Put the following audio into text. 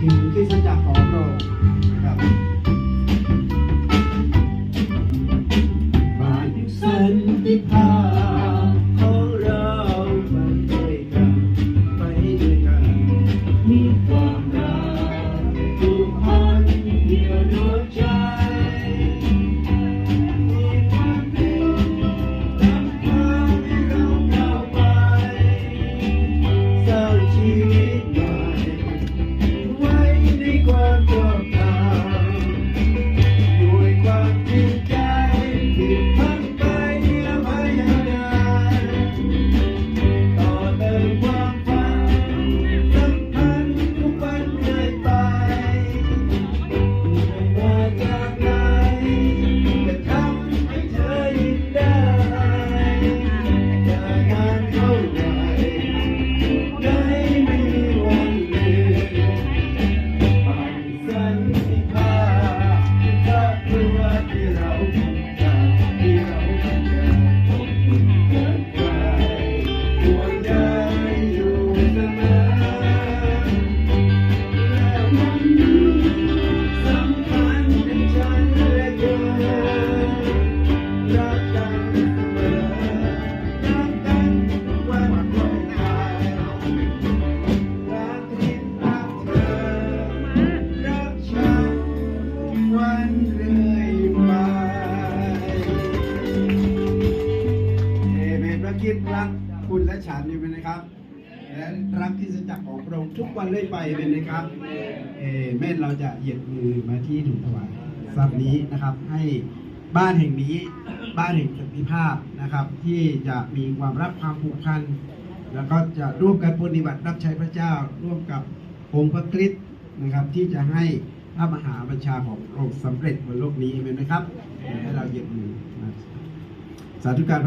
ถึงคริสตจักรของพระองค์นะครับบ้านสันติภาพ คุณและฉันอยู่ไหมนะครับ และรักที่จะจักของพระองค์ทุกวันเรื่อยไปเป็นนะครับเอเมนเราจะเหยียดมือมาที่ถุงถวายทรัพย์นี้นะครับ ให้บ้านแห่งนี้บ้านแห่งสันติภาพนะครับ ที่จะมีความรักความผูกพันแล้วก็จะร่วมกันปฏิบัติรับใช้พระเจ้า ร่วมกับองค์พระคริสต์นะครับ ที่จะให้พระมหาบัญชาของพระองค์สำเร็จบนโลกนี้เห็นไหมครับให้เราเหยียดมือสาธุการ